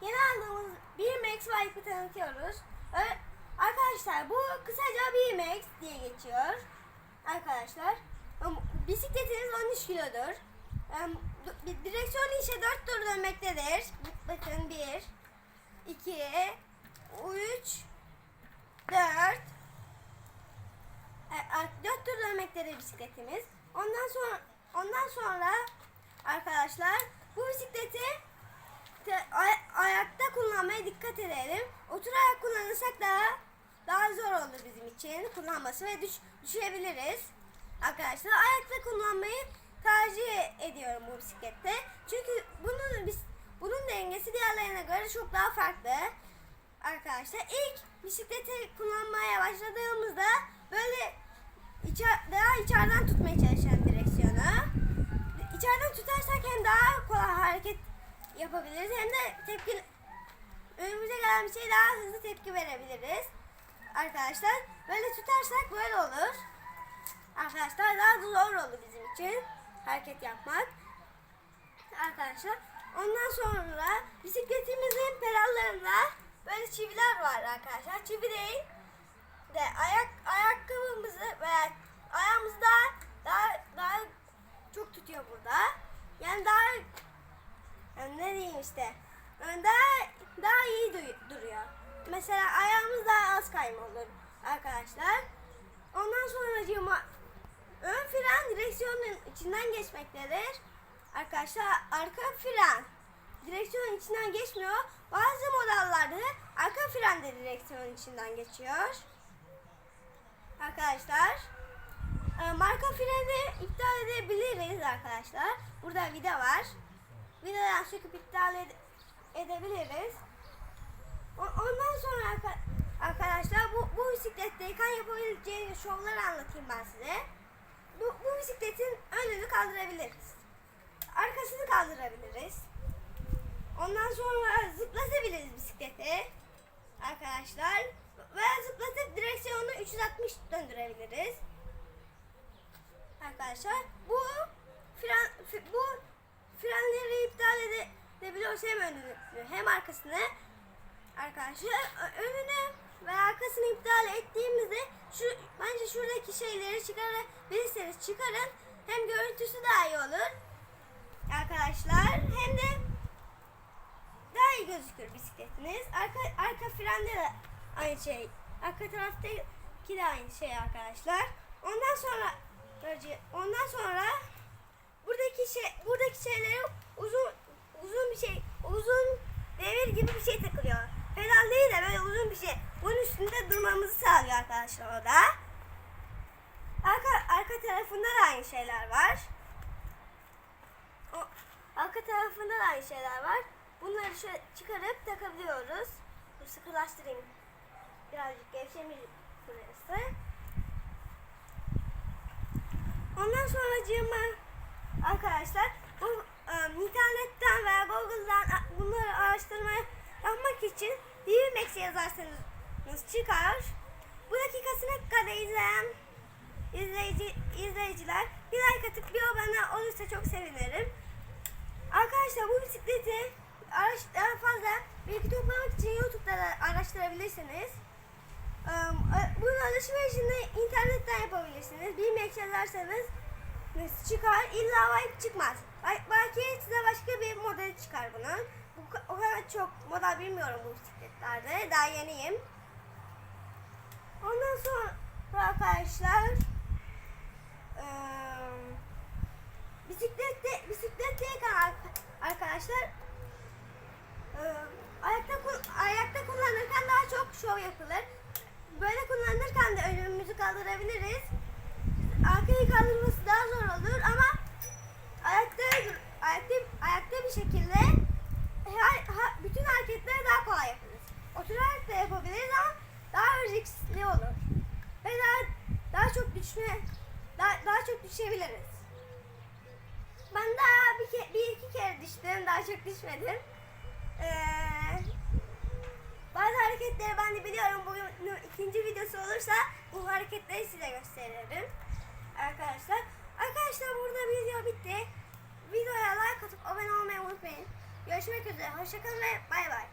yeni aldığımız BMX bike'ı tanıtıyoruz. Arkadaşlar bu kısaca BMX diye geçiyor. Arkadaşlar bisikletiniz 13 kilodur. Direksiyon işe 4 tur dönmektedir. Bakın 1, 2, 3, 4, e, dört tur dönmektedir bisikletimiz. Ondan sonra ondan sonra arkadaşlar bu bisikleti te- ay- ayakta kullanmaya dikkat edelim. Oturarak kullanırsak daha daha zor olur bizim için kullanması ve düş, düşebiliriz. Arkadaşlar ayakta kullanmayı tercih ediyorum bu bisiklette. Çünkü bunun bunun dengesi diğerlerine göre çok daha farklı. Arkadaşlar ilk bisikleti kullanmaya başladığımızda böyle içer, daha içeriden tutmaya çalışan direksiyonu. İçeriden tutarsak hem daha kolay hareket yapabiliriz hem de tepki önümüze gelen bir şey daha hızlı tepki verebiliriz. Arkadaşlar böyle tutarsak böyle olur. Arkadaşlar daha zor olur bizim için hareket yapmak. Arkadaşlar ondan sonra bisikletimizin pedallarında böyle çiviler var arkadaşlar. Çivi de ayak ayakkabımızı veya ayağımızı daha daha daha çok tutuyor burada. Yani daha yani ne diyeyim işte. Yani daha daha iyi du- duruyor. Mesela ayağımız daha az kayma olur arkadaşlar. Ondan sonra ön fren direksiyonun içinden geçmektedir. Arkadaşlar arka fren direksiyonun içinden geçmiyor. Bazı modellerde arka fren de direksiyonun içinden geçiyor. Arkadaşlar e, marka freni iptal edebiliriz arkadaşlar. Burada vida var. Vidadan söküp iptal ed- edebiliriz. Ondan sonra arka- arkadaşlar bu, bu bisikletteyken yapabileceğiniz şovları anlatayım ben size. Bu, bu bisikletin önünü kaldırabiliriz. Arkasını kaldırabiliriz. Ondan sonra zıplatabiliriz bisikleti. Arkadaşlar. Ve zıplatıp direksiyonu 360 döndürebiliriz. Arkadaşlar bu fren bu frenleri iptal ede- edebiliyoruz hem önünü hem arkasını. Arkadaşlar önünü ve arkasını iptal ettiğimizde şu bence şuradaki şeyleri çıkarabilirseniz çıkarın. Hem görüntüsü daha iyi olur. Arkadaşlar hem de daha iyi gözükür bisikletiniz. Arka arka frende de aynı şey. Arka taraftaki de aynı şey arkadaşlar. Ondan sonra ondan sonra buradaki şey buradaki şeylere uzun uzun bir şey uzun devir gibi bir şey takılıyor. Pedal değil de böyle uzun bir şey. Bunun üstünde durmamızı sağlıyor arkadaşlar o da. Arka arka tarafında da aynı şeyler var. O, arka tarafında da aynı şeyler var. Bunları şöyle çıkarıp takabiliyoruz. Dur sıkılaştırayım. Birazcık gevşemiş burası. Ondan sonra cığıma arkadaşlar bu e, internetten veya Google'dan bunları araştırmaya yapmak için DVMax yazarsanız çıkar. Bu dakikasına kadar izleyen izleyici, izleyiciler bir like atıp bir abone olursa çok sevinirim. Arkadaşlar bu bisikleti araç, daha fazla bilgi toplamak için YouTube'da da araştırabilirsiniz. Ee, Bunun alışverişini internetten yapabilirsiniz. Bir mek yazarsanız çıkar. İlla wipe çıkmaz. Bel- Belki size başka bir model çıkar bunun. Bu o kadar çok model bilmiyorum bu bisikletlerde. Daha yeniyim. Ondan sonra arkadaşlar eee bisiklette bisikletteyken ar- arkadaşlar eee, ayakta ayakta kullanırken daha çok şov yapılır. Böyle kullanırken de önümüzü kaldırabiliriz. Arkayı kaldırması daha zor olur ama ayakta ayakta ayakta bir şekilde her, ha- bütün hareketleri daha kolay yaparız. Oturarak da yapabiliriz ama daha riskli olur. Ve daha daha çok düşme daha, daha çok düşebiliriz. Ben daha bir, ke- bir iki kere düştüm. Daha çok düşmedim. Ee, bazı hareketleri ben de biliyorum. Bugün ikinci videosu olursa bu hareketleri size gösteririm. Arkadaşlar. Arkadaşlar burada video bitti. Videoya like atıp abone olmayı unutmayın. Görüşmek üzere. Hoşçakalın ve bay bay.